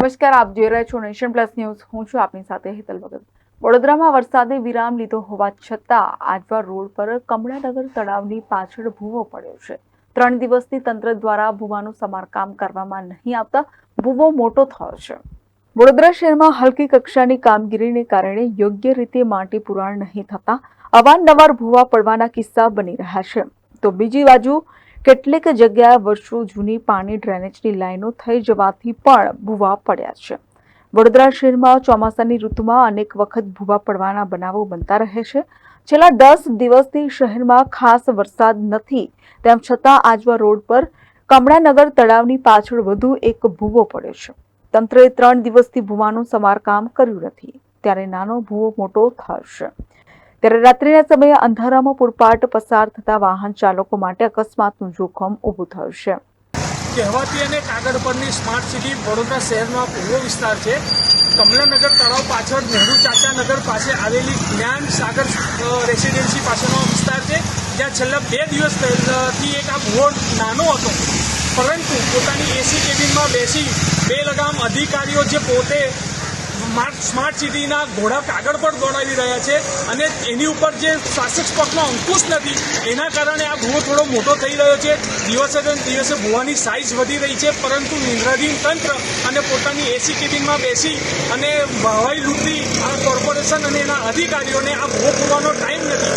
નમસ્કાર, આપ જોઈ રહ્યા છો નેશન પ્લસ ન્યૂઝ. હું છું આપની સાથે હેતલ ભગત. વડોદરામાં વરસાદે વિરામ લીધો હોવા છતાં આજવા રોડ પર કમળાનગર તળાવની પાછળ ભૂવો પડ્યો છે. ત્રણ દિવસથી તંત્ર દ્વારા ભૂવાનું સમારકામ કરવામાં નહીં આવતા ભૂવો મોટો થયો છે. વડોદરા શહેરમાં હલકી કક્ષાની કામગીરીને કારણે યોગ્ય રીતે માટી પુરાણ નહીં થતા અવારનવાર ભૂવા પડવાના કિસ્સા બની રહ્યા છે. તો બીજી બાજુ કેટલીક જગ્યાએ વર્ષો જૂની પાણી ડ્રેનેજની લાઈનો થઈ જવાથી પણ ભૂવા પડ્યા છે. વડોદરા શહેરમાં ચોમાસાની ઋતુમાં અનેક વખત ભૂવા પડવાના બનાવો બનતા રહે છે. છેલ્લા દસ દિવસથી શહેરમાં ખાસ વરસાદ નથી. તેમ છતાં આજવા રોડ પર કમળાનગર તળાવની પાછળ વધુ એક ભૂવો પડ્યો છે. તંત્રએ ત્રણ દિવસથી ભૂવાનું સમારકામ કર્યું નથી. ત્યારે નાનો ભૂવો મોટો છે ત્યારે રાત્રિના સમયે અંધારામાં પૂરપાટ પસાર થતા વાહન ચાલકો માટે અકસ્માતનું જોખમ ઊભું થયું છે. કહેવાતી અને કાગળ પરની સ્માર્ટ સિટી વડોદરા શહેરનો પૂર્વ વિસ્તાર છે. કમલાનગર તળાવ પાછળ નહેરુ ચાચાનગર પાસે આવેલી જ્ઞાન સાગર રેસિડેન્સી પાસેનો વિસ્તાર છે, જ્યાં છેલ્લા બે દિવસ પહેલાથી એક આ ભૂવો નાનો હતો. પરંતુ પોતાની એસી કેબિનમાં બેસી બે લગામ અધિકારીઓ જે પોતે સ્માર્ટ સિટીના ઘોડા કાગળ પર દોડાવી રહ્યા છે અને એની ઉપર જે શાસક પક્ષનો અંકુશ નથી, એના કારણે આ ભૂવો થોડો મોટો થઈ રહ્યો છે. દિવસે દિવસે ભૂવાની સાઇઝ વધી રહી છે, પરંતુ નિંદ્રાધીન તંત્ર અને પોતાની એસી કેબિનમાં બેસી અને હવાઈ લૂંટી આ કોર્પોરેશન અને એના અધિકારીઓને આ ભૂવો પૂરવાનો ટાઈમ નથી.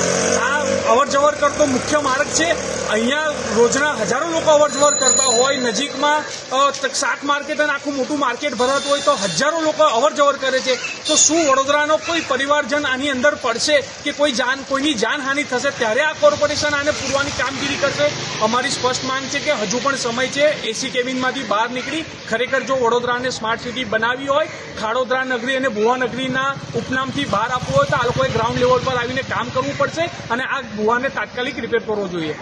આ અવર જવર કરતો મુખ્ય માર્ગ છે. અહીંયા રોજના હજારો લોકો અવરજવર કરતા હોય, નજીકમાં શાક માર્કેટ અને આખું મોટું માર્કેટ ભરાતું હોય તો હજારો લોકો અવરજવર કરે છે. તો શું વડોદરાનો કોઈ પરિવારજન આની અંદર પડશે કે કોઈ જાન, કોઈની જાનહાનિ થશે? ત્યારે આ કોર્પોરેશન આને પૂરવાની કામગીરી કરશે. અમારી સ્પષ્ટ માંગ છે કે હજુ પણ સમય છે. એસી કેબિનમાંથી બહાર નીકળી ખરેખર જો વડોદરાને સ્માર્ટ સિટી બનાવી હોય, ખાડોદરા નગરી અને ભુવા નગરીના ઉપનામથી બહાર આપવું હોય તો આ લોકોએ ગ્રાઉન્ડ લેવલ પર આવીને કામ કરવું પડશે અને આ ભુવાને તાત્કાલિક રિપેર કરવો જોઈએ.